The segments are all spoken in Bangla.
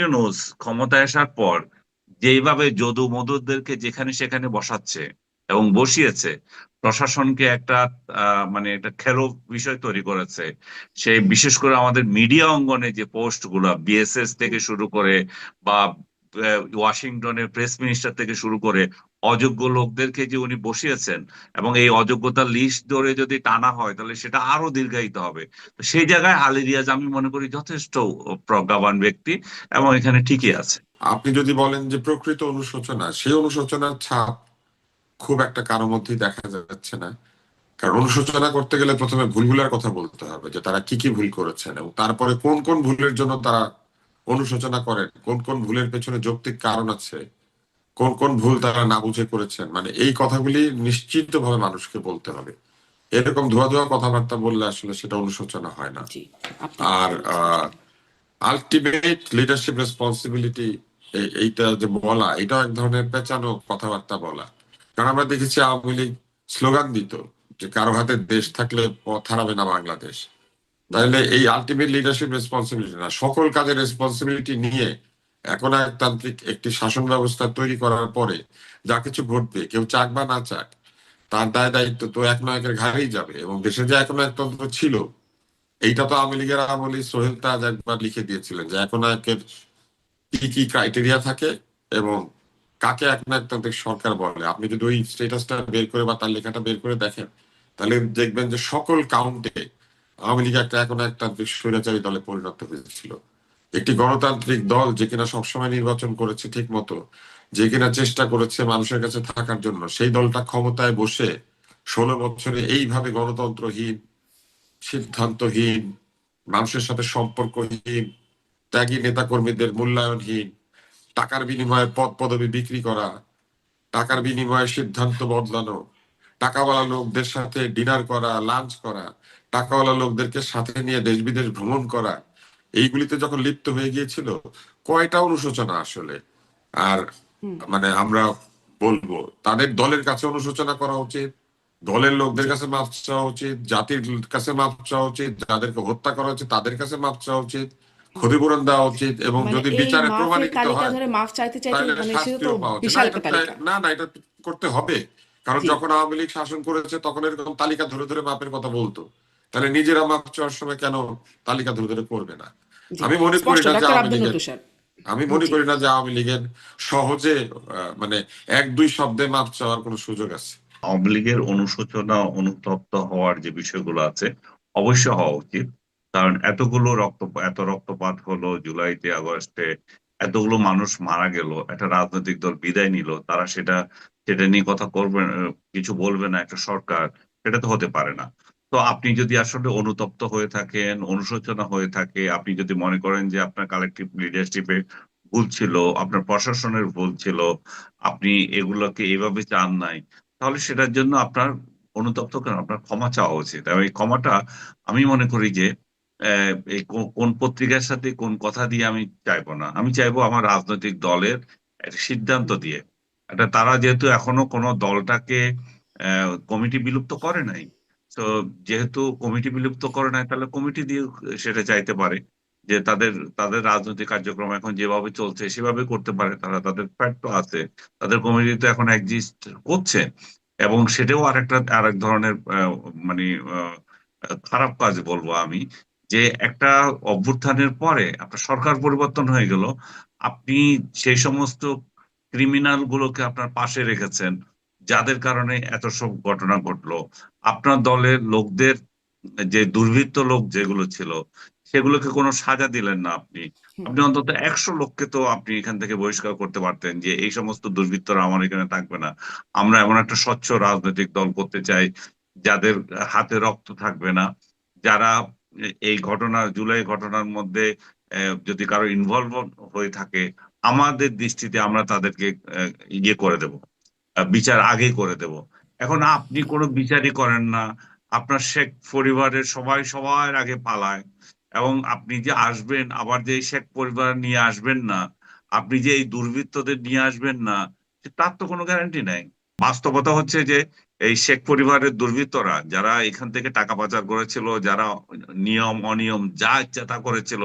ইউনুস ক্ষমতায় আসার পর যেইভাবে যদু মধুদেরকে যেখানে সেখানে বসাচ্ছে এবং বসিয়েছে, প্রশাসনকে একটা মানে একটা খেলো বিষয় তৈরি করেছে। সেই বিশেষ করে আমাদের মিডিয়া অঙ্গনে যে পোস্টগুলা বিএসএস থেকে শুরু করে বা ওয়াশিংটনের প্রেস মিনিস্টার থেকে শুরু করে অযোগ্য লোকদেরকে যে উনি বসিয়েছেন এবং এই অযোগ্যতার লিস্ট ধরে যদি টানা হয়, তাহলে সেটা আরও দীর্ঘায়িত হবে। তো সেই জায়গায় আলী রিয়াজ আমি মনে করি যথেষ্ট প্রজ্ঞাবান ব্যক্তি এবং এখানে ঠিকই আছে। আপনি যদি বলেন যে প্রকৃত অনুশোচনা, সেই অনুশোচনার ছাপ খুব একটা কারোর মধ্যেই দেখা যাচ্ছে না। কারণ অনুশোচনা করতে গেলে প্রথমে ভুলগুলার কথা বলতে হবে যে তারা কি কি ভুল করেছেন এবং তারপরে কোন কোন ভুলের জন্য তারা অনুশোচনা করেন, কোন কোন ভুলের পেছনে যৌক্তিক কারণ আছে। কোন কোন ভুল তারা না বুঝে করেছেন? মানে এই কথাগুলি নিশ্চিতভাবে মানুষকে বলতে হবে। এরকম ধোয়া ধোয়া কথাবার্তা বললে আসলে সেটা অনুশোচনা হয় না। আর আলটিমেট লিডারশিপ রেসপন্সিবিলিটি এইটা যে বলা এটাও এক ধরনের পেঁচানো কথাবার্তা বলা। কারণ আমরা দেখেছি আওয়ামী লীগ স্লোগান দিত যে কারও হাতে দেশ থাকলে পথ হারাবে না বাংলাদেশ। তাহলে এই আলটিমেট লিডারশিপ রেসপন্সিবিলিটি না সকল কাজের রেসপন্সিবিলিটি নিয়ে এখন তান্ত্রিক একটি শাসন ব্যবস্থা তৈরি করার পরে যা কিছু ঘটবে, কেউ চাক বা না চাক, তার দায় দায়িত্ব তো এক নায়কের ঘাড়েই যাবে এবং দেশে যে এখন একতন্ত্র ছিল, এইটা তো আওয়ামী লীগের আমলে সোহেল তাজ একবার লিখে দিয়েছিলেন যে এখন একের কি কি ক্রাইটেরিয়া থাকে এবং কাকে এক নায়কতান্ত্রিক সরকার বলে। আপনি যদি ওই স্টেটাসটা বের করে বা তার লেখাটা বের করে দেখেন, তাহলে দেখবেন যে সকল কাউন্টে আওয়ামী লীগ একটা এখন একতান্ত্রিক স্বৈরাচারী দলে পরিণত হয়েছিল। একটি গণতান্ত্রিক দল যে কিনা সবসময় নির্বাচন করেছে ঠিক মতো যে কিনা চেষ্টা করেছে মানুষের কাছে থাকার জন্য, সেই দলটা ক্ষমতায় বসে ষোলো বছরে এইভাবে গণতন্ত্রহীন, সিদ্ধান্তহীন, মানুষের সাথে সম্পর্কহীন, ত্যাগী নেতাকর্মীদের মূল্যায়নহীন, টাকার বিনিময়ে পদ পদবি বিক্রি করা, টাকার বিনিময়ে সিদ্ধান্ত বদলানো, টাকাওয়ালা লোকদের সাথে ডিনার করা, লাঞ্চ করা, টাকাওয়ালা লোকদেরকে সাথে নিয়ে দেশ বিদেশ ভ্রমণ করা এইগুলিতে যখন লিপ্ত হয়ে গিয়েছিল কয়টা অনুশোচনা আসলে? আর মানে আমরা বলব তাদের দলের কাছে অনুশোচনা করা উচিত দলের লোকদের কাছে মাপ চাওয়া উচিত জাতির কাছে মাপ চাওয়া উচিত যাদেরকে হত্যা করা হচ্ছে তাদের কাছে মাপ চাওয়া উচিত ক্ষতিপূরণ দেওয়া উচিত এবং মানে যদি বিচারে প্রমাণিত হয় মানে না, এটা না এটা করতে হবে। কারণ যখন আওয়ামী লীগ শাসন করেছে তখন এরকম তালিকা ধরে ধরে মাপের কথা বলতো। তাহলে নিজেরা মাপ চাওয়ার সময় কেন তালিকা ধরে ধরে করবে না। আমি মনে করি না যে আওয়ামী লীগের আমি মনে করি না যে আওয়ামী লীগের সহজে আহ, মানে এক দুই শব্দে মাপ চাওয়ার কোনো সুযোগ আছে। আওয়ামী লীগের অনুশোচনা অনুতপ্ত হওয়ার যে বিষয়গুলো আছে অবশ্যই হওয়া উচিত। কারণ এতগুলো রক্ত এত রক্তপাত হলো জুলাইতে আগস্টে এতগুলো মানুষ মারা গেল একটা রাজনৈতিক দল বিদায় নিল তারা সেটা সেটা নিয়ে কথা করবে কিছু বলবে না একটা সরকার সেটা তো হতে পারে না। তো আপনি যদি আসলে অনুতপ্ত হয়ে থাকেন, অনুশোচনা হয়ে থাকে, আপনি যদি মনে করেন যে আপনার কালেকটিভ লিডারশিপে ভুল ছিল, আপনার প্রশাসনের ভুল ছিল, আপনি এগুলোকে এভাবে চান নাই, তাহলে সেটার জন্য আপনার অনুতপ্ত কেন? আপনার ক্ষমা চাওয়া উচিত। এবং এই ক্ষমাটা আমি মনে করি যে এই কোন পত্রিকার সাথে কোন কথা দিয়ে আমি চাইব না। আমি চাইব আমার রাজনৈতিক দলের সিদ্ধান্ত দিয়ে। এটা তারা যেহেতু এখনও কোনো দলটাকে কমিটি বিলুপ্ত করে নাই তো যেহেতু কমিটি বিলুপ্ত করে নাই, তাহলে কমিটি দিয়ে সেটা চাইতে পারে যে তাদের তাদের রাজনৈতিক কার্যক্রম এখন যেভাবে চলছে সেভাবে করতে পারে। তারা তাদের ফ্যাক্ট তো আছে, তাদের কমিটি তো এখন এক্সিস্ট করছে এবং সেটাও আরেকটা, আরেক ধরনের মানে খারাপ কাজ বলব আমি যে একটা অভ্যুত্থানের পরে আপনার সরকার পরিবর্তন হয়ে গেল, আপনি সেই সমস্ত ক্রিমিনাল গুলোকে আপনার পাশে রেখেছেন যাদের কারণে এত সব ঘটনা ঘটলো। আপনার দলের লোকদের যে দুর্বৃত্ত লোক যেগুলো ছিল সেগুলোকে কোনো সাজা দিলেন না আপনি? আপনি অন্তত একশো লোককে তো আপনি এখান থেকে বহিষ্কার করতে পারতেন যে এই সমস্ত দুর্বৃত্তরা আমার এখানে থাকবে না। আমরা এমন একটা স্বচ্ছ রাজনৈতিক দল করতে চাই যাদের হাতে রক্ত থাকবে না। যারা এই ঘটনার জুলাই ঘটনার মধ্যে আহ, যদি কারও ইনভলভ হয়ে থাকে আমাদের দৃষ্টিতে আমরা তাদেরকে ইয়ে করে দেব। বিচার আগে করে দেব। এখন আপনি কোনো বিচারই করেন না। আপনার শেখ পরিবারের সবাই সবার আগে পালায় এবং আপনি যে আসবেন, আবার যে শেখ পরিবার নিয়ে আসবেন না, আপনি যে এই দুর্বৃত্তদের নিয়ে আসবেন না তার তো কোনো গ্যারান্টি নাই। বাস্তবতা হচ্ছে যে এই শেখ পরিবারের দুর্বৃত্তরা, যারা এখান থেকে টাকা পাচার করেছিল, যারা নিয়ম, অনিয়ম, যা ইচ্ছা তা করেছিল,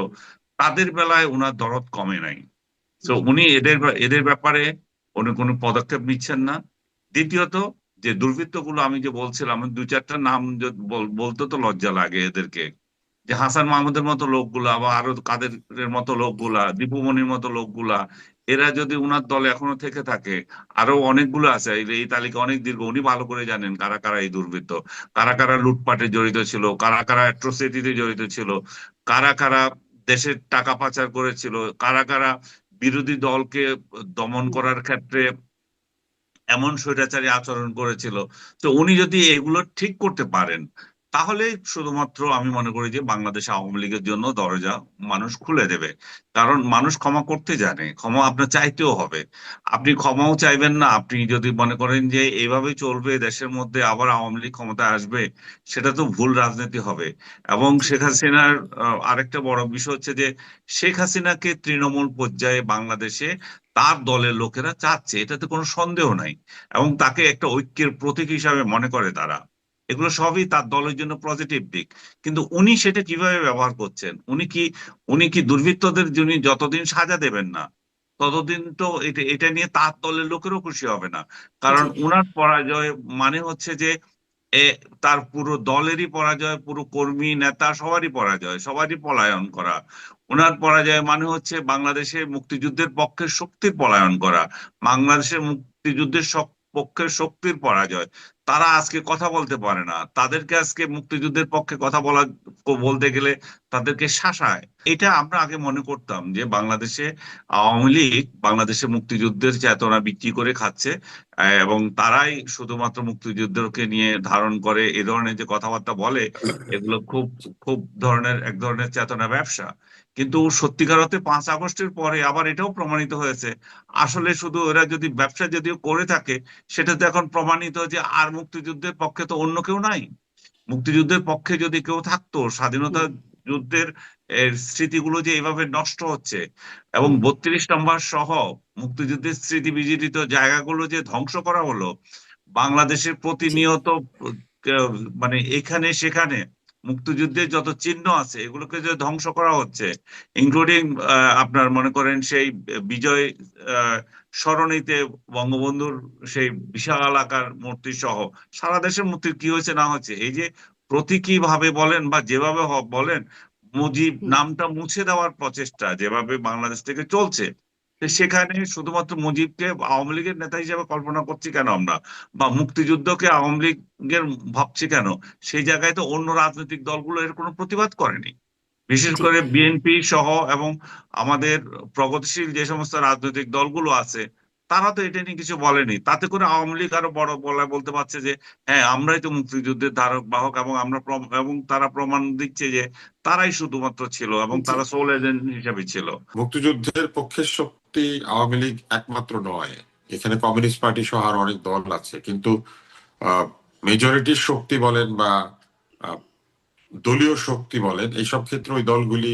তাদের বেলায় ওনার দরদ কমে নাই। তো উনি এদের এদের ব্যাপারে উনি কোনো পদক্ষেপ নিচ্ছেন না। দ্বিতীয়ত, যে দুর্বৃত্তগুলো আমি যে বলছিলাম, দু চারটা নাম বলতে তো লজ্জা লাগে এদেরকে। যে হাসান মাহমুদের মতো লোকগুলা বা আরও কাদের মতো লোকগুলা দীপুমণির মতো লোকগুলা, এরা যদি উনার দলে এখনও থেকে থাকে, আরও অনেকগুলো আছে, এই- তালিকা অনেক দীর্ঘ, উনি ভালো করে জানেন কারা কারা এই দুর্বৃত্ত, কারা কারা লুটপাটে জড়িত ছিল, কারা কারা অ্যাট্রোসিটিতে জড়িত ছিল, কারা কারা দেশের টাকা পাচার করেছিল, কারা কারা বিরোধী দলকে দমন করার ক্ষেত্রে এমন স্বৈরাচারী আচরণ করেছিল। তো উনি যদি এগুলো ঠিক করতে পারেন তাহলে শুধুমাত্র আমি মনে করি যে বাংলাদেশ আওয়ামী লীগের জন্য দরজা মানুষ খুলে দেবে। কারণ মানুষ ক্ষমা করতে জানে, ক্ষমা আপনার চাইতেও হবে। আপনি ক্ষমাও চাইবেন না, আপনি যদি মনে করেন যে এইভাবে চলবে, দেশের মধ্যে আবার আওয়ামী লীগ ক্ষমতায় আসবে, সেটা তো ভুল রাজনীতি হবে। এবং শেখ হাসিনার আরেকটা বড় বিষয় হচ্ছে যে শেখ হাসিনাকে তৃণমূল পর্যায়ে বাংলাদেশে তার দলের লোকেরা চাচ্ছে, এটাতে কোনো সন্দেহ নাই। এবং তাকে একটা ঐক্যের প্রতীক হিসাবে মনে করে তারা। এগুলো সবই তার দলের জন্য পজিটিভ দিক। কিন্তু উনি সেটা কীভাবে ব্যবহার করছেন? উনি কি উনি কি দুর্বৃত্তদের যিনি যতদিন সাজা দেবেন না ততদিন তো এটা এটা নিয়ে তার দলের লোকেরও খুশি হবে না। কারণ উনার পরাজয় মানে হচ্ছে যে তার পুরো দলেরই পরাজয় পুরো কর্মী নেতা সবারই পরাজয় সবারই পলায়ন করা। ওনার পরাজয় মানে হচ্ছে বাংলাদেশের মুক্তিযুদ্ধের পক্ষে শক্তির পলায়ন করা। বাংলাদেশের মুক্তিযুদ্ধের শক- পক্ষের শক্তির পরাজয়। তারা আজকে কথা বলতে পারে না। তাদেরকে আজকে মুক্তিযুদ্ধের পক্ষে কথা বলা বলতে গেলে তাদেরকে শাসায়। এটা আমরা আগে মনে করতাম যে বাংলাদেশে আওয়ামী লীগ বাংলাদেশে মুক্তিযুদ্ধের চেতনা বিক্রি করে খাচ্ছে এবং তারাই শুধুমাত্র মুক্তিযুদ্ধকে নিয়ে ধারণ করে, এ ধরনের যে কথাবার্তা বলে, এগুলো খুব খুব ধরনের, এক ধরনের চেতনা ব্যবসা। কিন্তু সত্যিকার অর্থে পাঁচ আগস্টের পরে আবার এটাও প্রমাণিত হয়েছে। আসলে শুধু ওরা যদি ব্যবসা যদিও করে থাকে সেটা তো এখন প্রমাণিত যে আর মুক্তিযুদ্ধের পক্ষে তো অন্য কেউ নাই। মুক্তিযুদ্ধের পক্ষে যদি কেউ থাকতো স্বাধীনতা যুদ্ধের স্মৃতিগুলো যে এইভাবে নষ্ট হচ্ছে এবং বত্রিশ নম্বর সহ মুক্তিযুদ্ধের স্মৃতি বিজড়িত জায়গাগুলো যে ধ্বংস করা হলো বাংলাদেশের প্রতিনিয়ত মানে এখানে সেখানে মুক্তিযুদ্ধের যত চিহ্ন আছে এগুলোকে যে ধ্বংস করা হচ্ছে ইনক্লুডিং আপনার মনে করেন সেই বিজয় আহ, সরণিতে বঙ্গবন্ধুর সেই বিশাল আকার মূর্তি সহ সারা দেশের মূর্তির কি হয়েছে না হচ্ছে এই যে প্রতীকী ভাবে বলেন বা যেভাবে বলেন মুজিব নামটা মুছে দেওয়ার প্রচেষ্টা যেভাবে বাংলাদেশ থেকে চলছে সেখানে শুধুমাত্র মুজিবকে আওয়ামী লীগের নেতা হিসেবে কল্পনা করছি কেন আমরা? বা মুক্তিযুদ্ধকে আওয়ামী লীগের ভাবছি কেন? সেই জায়গায় তো অন্য রাজনৈতিক দলগুলো এর কোনো প্রতিবাদ করেনি। বিশেষ করে বিএনপি সহ এবং আমাদের প্রগতিশীল যে সমস্ত রাজনৈতিক দলগুলো আছে তারা তো এটা নিয়ে কিছু বলেনি। তাতে করে আওয়ামী লীগ আরও বড় বলায় বলতে পারছে যে হ্যাঁ আমরাই তো মুক্তিযুদ্ধের ধারক বাহক এবং আমরা এবং তারা প্রমাণ দিচ্ছে যে তারাই শুধুমাত্র ছিল এবং তারা সোল এজেন্ট হিসেবে ছিল। মুক্তিযুদ্ধের পক্ষের শক্তি আওয়ামী লীগ একমাত্র নয়। এখানে কমিউনিস্ট পার্টি সহ আরও অনেক দল আছে। কিন্তু মেজরিটির শক্তি বলেন বা দলীয় শক্তি বলেন, এইসব ক্ষেত্রে ওই দলগুলি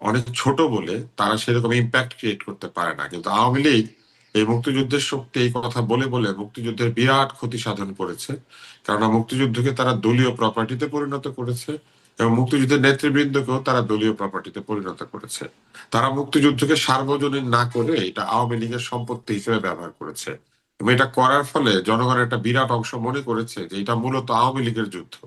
অনেক ছোট বলে তারা সেরকম ইম্প্যাক্ট ক্রিয়েট করতে পারে না। কিন্তু আওয়ামী লীগ এই মুক্তিযুদ্ধের শক্তি এই কথা বলে বলে মুক্তিযুদ্ধের বিরাট ক্ষতি সাধন করেছে। কারণ মুক্তিযুদ্ধকে তারা দলীয় প্রপার্টিতে পরিণত করেছে। এবং মুক্তিযুদ্ধের নেতৃবৃন্দকেও তারা দলীয় প্রপার্টিতে পরিণত করেছে। তারা মুক্তিযুদ্ধকে সার্বজনীন না করে এটা আওয়ামী লীগের সম্পত্তি হিসেবে ব্যবহার করেছে। এবং এটা করার ফলে জনগণের একটা বিরাট অংশ মনে করেছে যে এটা মূলত আওয়ামী লীগের যুদ্ধ।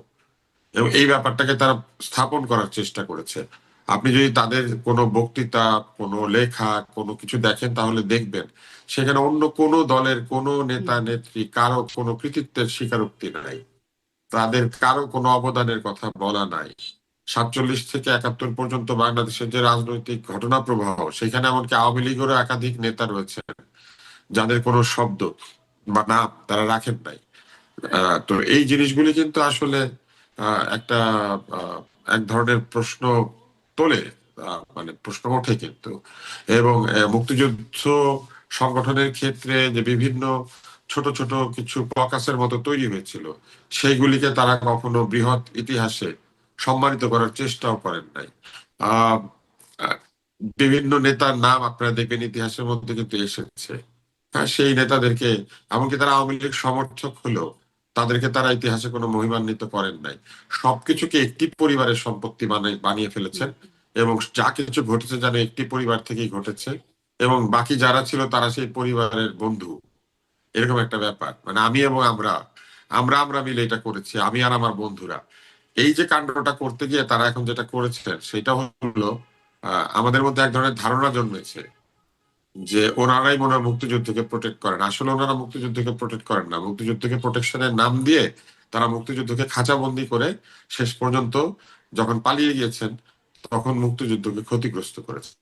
এবং এই ব্যাপারটাকে তারা স্থাপন করার চেষ্টা করেছে। আপনি যদি তাদের কোনো বক্তৃতা, কোনো লেখা, কোনো কিছু দেখেন তাহলে দেখবেন, সেখানে অন্য কোনো দলের কোনো নেতা, নেত্রী, কারও কোনো কৃতিত্বের স্বীকারোক্তি নাই। তাদের কারও কোনো অবদানের কথা বলা নাই। সাতচল্লিশ থেকে একাত্তর পর্যন্ত বাংলাদেশের যে রাজনৈতিক ঘটনা প্রবাহ, সেখানে এমনকি আওয়ামী লীগেরও একাধিক নেতা রয়েছেন যাদের কোনো শব্দ বা নাম তারা রাখেন নাই। তো এই জিনিসগুলি কিন্তু আসলে একটা এক ধরনের প্রশ্ন তোলে মানে প্রশ্ন ওঠে কিন্তু। এবং মুক্তিযুদ্ধ সংগঠনের ক্ষেত্রে যে বিভিন্ন ছোট ছোট কিছু ককাসের মতো তৈরি হয়েছিল। সেইগুলিকে তারা কখনো বৃহৎ ইতিহাসে সম্মানিত করার চেষ্টাও করেন নাই। বিভিন্ন নেতার নাম আপনারা দেখবেন ইতিহাসের মধ্যে কিন্তু এসেছে। হ্যাঁ সেই নেতাদেরকে, এমনকি তারা আওয়ামী লীগ সমর্থক হলেও তাদেরকে তারা ইতিহাসে কোনো মহিমান্বিত করেন নাই। সবকিছুকে একটি পরিবারের সম্পত্তি বানাই বানিয়ে ফেলেছেন এবং যা কিছু ঘটেছে যেন একটি পরিবার থেকেই ঘটেছে এবং বাকি যারা ছিল তারা সেই পরিবারের বন্ধু। এরকম একটা ব্যাপার। মানে আমি এবং আমরা আমরা আমরা মিলে এটা করেছি, আমি আর আমার বন্ধুরা। এই যে কাণ্ডটা করতে গিয়ে তারা এখন যেটা করেছেন, সেটা হলো আমাদের মধ্যে এক ধরনের ধারণা জন্মেছে যে ওনারাই মনে হয় মুক্তিযুদ্ধকে প্রোটেক্ট করেন। আসলে ওনারা মুক্তিযুদ্ধকে প্রোটেক্ট করেন না। মুক্তিযুদ্ধকে প্রোটেকশনের নাম দিয়ে তারা মুক্তিযুদ্ধকে খাঁচাবন্দি করে শেষ পর্যন্ত যখন পালিয়ে গিয়েছেন, তখন মুক্তিযুদ্ধকে ক্ষতিগ্রস্ত করেছে।